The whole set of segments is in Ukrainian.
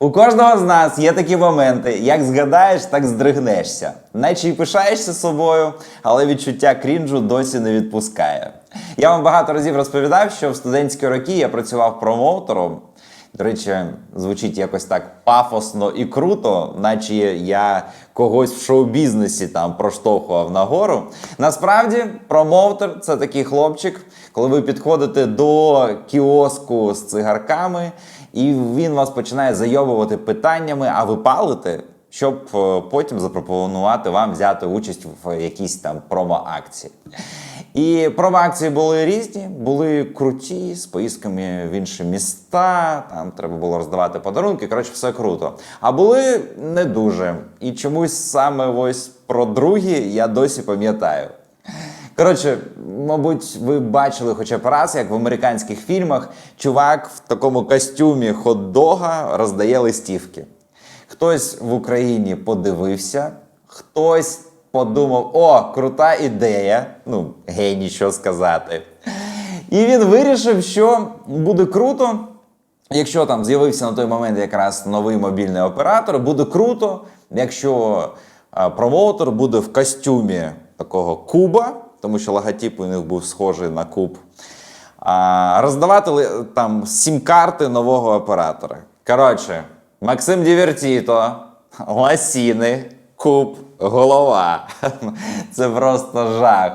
У кожного з нас є такі моменти, як згадаєш, так здригнешся. Наче й пишаєшся собою, але відчуття крінжу досі не відпускає. Я вам багато разів розповідав, що в студентські роки я працював промоутером. До речі, звучить якось так пафосно і круто, наче я когось в шоу-бізнесі там проштовхував нагору. Насправді, промоутер це такий хлопчик, коли ви підходите до кіоску з цигарками, і він вас починає зайобувати питаннями, а ви палите, щоб е, потім запропонувати вам взяти участь в якійсь там промо-акції. І промо-акції були різні, були круті, з поїздками в інші міста, там треба було роздавати подарунки, коротше, все круто. А були не дуже. І чомусь саме ось про другі я досі пам'ятаю. Коротше, мабуть, ви бачили хоча б раз, як в американських фільмах чувак в такому костюмі хот-дога роздає листівки. Хтось в Україні подивився, хтось подумав: о, крута ідея! Ну, геній, що сказати. І він вирішив, що буде круто, якщо там з'явився на той момент якраз новий мобільний оператор, буде круто, якщо а, промоутер буде в костюмі такого куба, тому що логотип у них був схожий на куб. А, роздавати там сім-карти нового оператора. Коротше, Максим Дівертіто, ласіни, куб, голова. Це просто жах.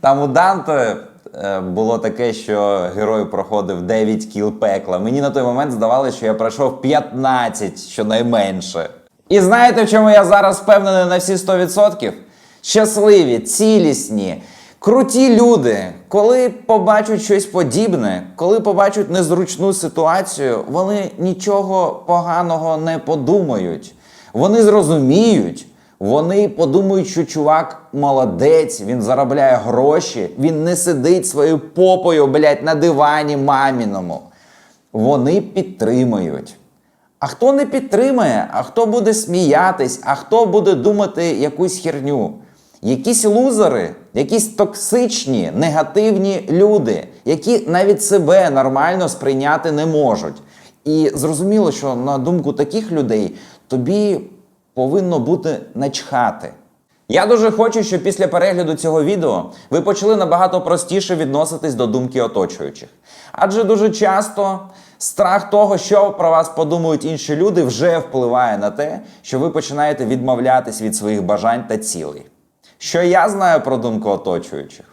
Там у Данте е, було таке, що герой проходив 9 кіл пекла. Мені на той момент здавалося, що я пройшов 15 щонайменше. І знаєте, в чому я зараз впевнений на всі 100%? Щасливі, цілісні, круті люди, коли побачать щось подібне, коли побачать незручну ситуацію, вони нічого поганого не подумають. Вони зрозуміють, вони подумають, що чувак молодець, він заробляє гроші, він не сидить своєю попою, блядь, на дивані маміному. Вони підтримують. А хто не підтримає, а хто буде сміятись, а хто буде думати якусь херню? Якісь лузери, якісь токсичні, негативні люди, які навіть себе нормально сприйняти не можуть. І зрозуміло, що на думку таких людей тобі повинно бути начхати. Я дуже хочу, щоб після перегляду цього відео ви почали набагато простіше відноситись до думки оточуючих. Адже дуже часто страх того, що про вас подумають інші люди, вже впливає на те, що ви починаєте відмовлятись від своїх бажань та цілей. Що я знаю про думку оточуючих?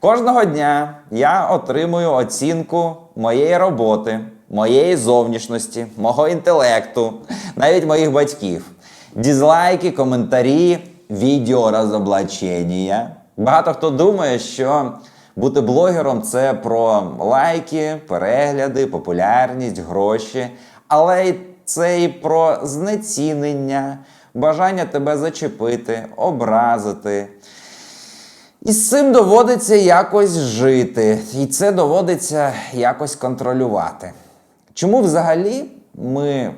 Кожного дня я отримую оцінку моєї роботи, моєї зовнішності, мого інтелекту, навіть моїх батьків. Дізлайки, коментарі, відео розоблачення. Багато хто думає, що бути блогером це про лайки, перегляди, популярність, гроші, але це і про знецінення, бажання тебе зачепити, образити. І з цим доводиться якось жити, і це доводиться якось контролювати. Чому взагалі ми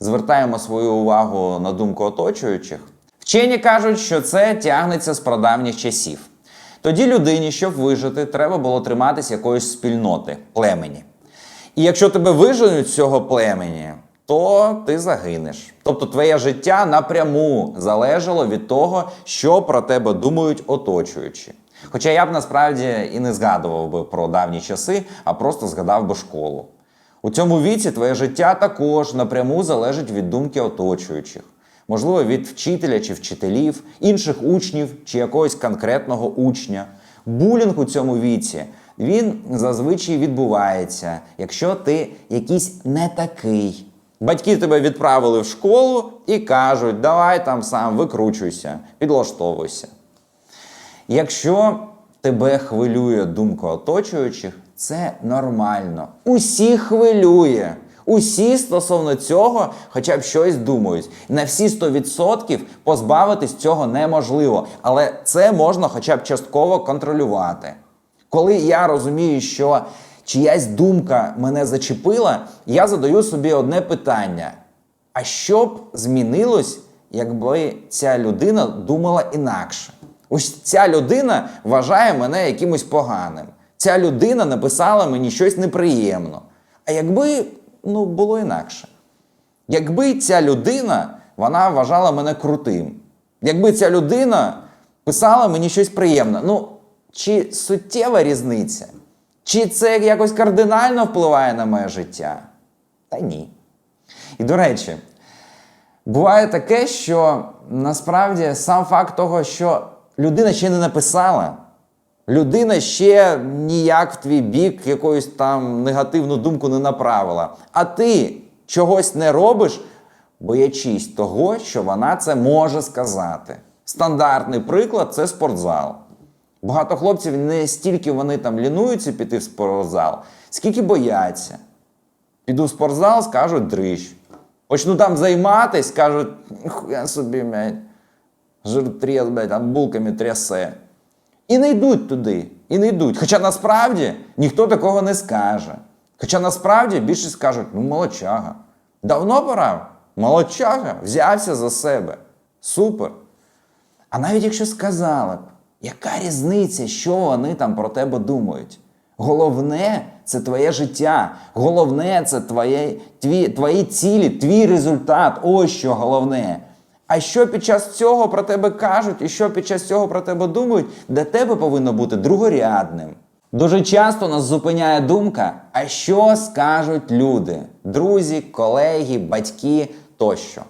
звертаємо свою увагу на думку оточуючих? Вчені кажуть, що це тягнеться з прадавніх часів. Тоді людині, щоб вижити, треба було триматися якоїсь спільноти, племені. І якщо тебе виженуть з цього племені, то ти загинеш. Тобто твоє життя напряму залежало від того, що про тебе думають оточуючі. Хоча я б насправді і не згадував би про давні часи, а просто згадав би школу. У цьому віці твоє життя також напряму залежить від думки оточуючих. Можливо, від вчителя чи вчителів, інших учнів чи якогось конкретного учня. Булінг у цьому віці він зазвичай відбувається, якщо ти якийсь не такий. Батьки тебе відправили в школу і кажуть, давай там сам викручуйся, підлаштовуйся. Якщо тебе хвилює думка оточуючих, це нормально. Усі хвилює. Усі стосовно цього хоча б щось думають. На всі 100% позбавитись цього неможливо, але це можна хоча б частково контролювати. Коли я розумію, що чиясь думка мене зачепила, я задаю собі одне питання: а що б змінилось, якби ця людина думала інакше? Ось ця людина вважає мене якимось поганим. Ця людина написала мені щось неприємно. А якби ну, було інакше? Якби ця людина вона вважала мене крутим, якби ця людина писала мені щось приємне, ну чи суттєва різниця? Чи це якось кардинально впливає на моє життя? Та ні. І до речі, буває таке, що насправді сам факт того, що людина ще не написала, людина ще ніяк в твій бік якусь там негативну думку не направила, а ти чогось не робиш, боячись того, що вона це може сказати. Стандартний приклад це спортзал. Багато хлопців не стільки вони там лінуються піти в спортзал, скільки бояться. Піду в спортзал, скажуть дрищ. Почну там займатись, скажуть, я собі, блядь, жиртрез, блядь, там булками трясе. І не йдуть туди, і не йдуть. Хоча насправді ніхто такого не скаже. Хоча насправді більшість скажуть, ну молодчага. Давно пора. Молодчага, взявся за себе. Супер. А навіть якщо сказали б, яка різниця, що вони там про тебе думають? Головне це твоє життя. Головне це твоє, тві, твої цілі, твій результат. Ось що головне. А що під час цього про тебе кажуть, і що під час цього про тебе думають, для тебе повинно бути другорядним. Дуже часто нас зупиняє думка, а що скажуть люди, друзі, колеги, батьки тощо.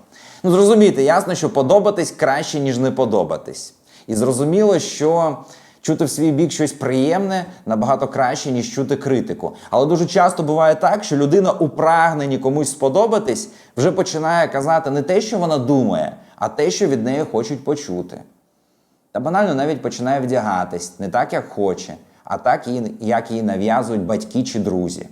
Ну, зрозумійте, ясно, що подобатись краще, ніж не подобатись. І зрозуміло, що чути в свій бік щось приємне набагато краще, ніж чути критику. Але дуже часто буває так, що людина у прагненні комусь сподобатись вже починає казати не те, що вона думає, а те, що від неї хочуть почути. Та банально навіть починає вдягатись не так, як хоче, а так, як їй нав'язують батьки чи друзі.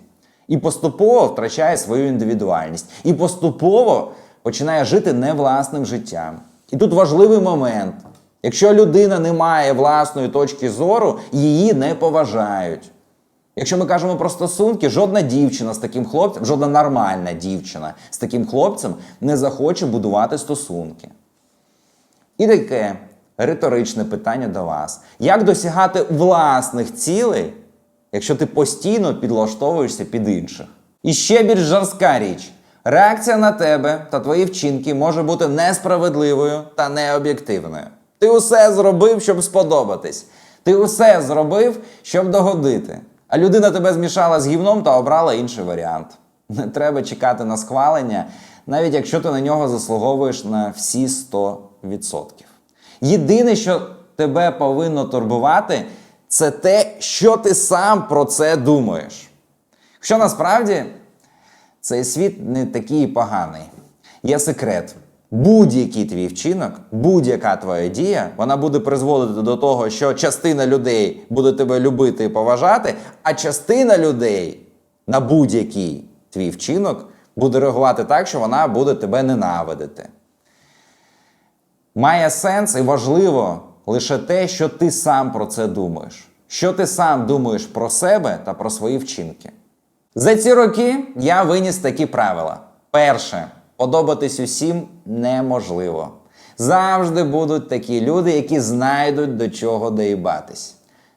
І поступово втрачає свою індивідуальність. І поступово починає жити не власним життям. І тут важливий момент. Якщо людина не має власної точки зору, її не поважають. Якщо ми кажемо про стосунки, жодна дівчина з таким хлопцем, жодна нормальна дівчина з таким хлопцем не захоче будувати стосунки. І таке риторичне питання до вас: як досягати власних цілей, якщо ти постійно підлаштовуєшся під інших? І ще більш жорстка річ: реакція на тебе та твої вчинки може бути несправедливою та необ'єктивною. Ти усе зробив, щоб сподобатись. Ти усе зробив, щоб догодити. А людина тебе змішала з гівном та обрала інший варіант. Не треба чекати на схвалення, навіть якщо ти на нього заслуговуєш на всі 100%. Єдине, що тебе повинно турбувати, це те, що ти сам про це думаєш. Що насправді цей світ не такий поганий. Є секрет. Будь-який твій вчинок, будь-яка твоя дія, вона буде призводити до того, що частина людей буде тебе любити і поважати, а частина людей на будь-який твій вчинок буде реагувати так, що вона буде тебе ненавидити. Має сенс і важливо лише те, що ти сам про це думаєш, що ти сам думаєш про себе та про свої вчинки. За ці роки я виніс такі правила. Перше, подобатись усім неможливо. Завжди будуть такі люди, які знайдуть до чого доїбатись.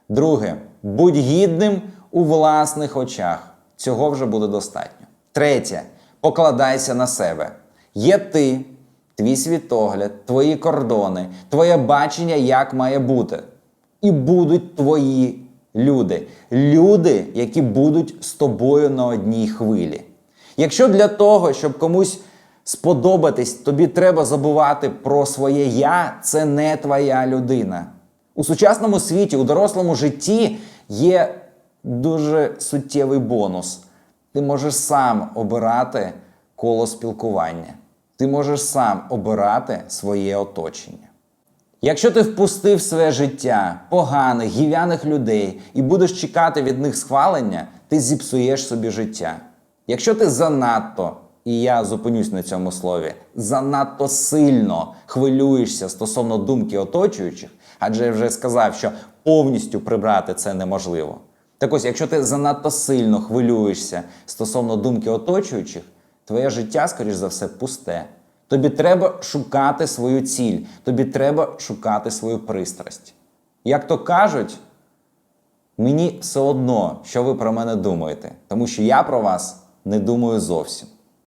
Друге, будь гідним у власних очах. Цього вже буде достатньо. Третє, покладайся на себе. Є ти, твій світогляд, твої кордони, твоє бачення, як має бути. І будуть твої люди. Люди, які будуть з тобою на одній хвилі. Якщо для того, щоб комусь сподобатись, тобі треба забувати про своє я, це не твоя людина. У сучасному світі, у дорослому житті є дуже суттєвий бонус. Ти можеш сам обирати коло спілкування. Ти можеш сам обирати своє оточення. Якщо ти впустив своє життя поганих, гів'яних людей і будеш чекати від них схвалення, ти зіпсуєш собі життя. Якщо ти занадто, і я зупинюсь на цьому слові, занадто сильно хвилюєшся стосовно думки оточуючих, адже я вже сказав, що повністю прибрати це неможливо. Так ось, якщо ти занадто сильно хвилюєшся стосовно думки оточуючих, твоє життя, скоріш за все, пусте. Тобі треба шукати свою ціль, тобі треба шукати свою пристрасть. Як то кажуть, мені все одно, що ви про мене думаєте, тому що я про вас не думаю зовсім.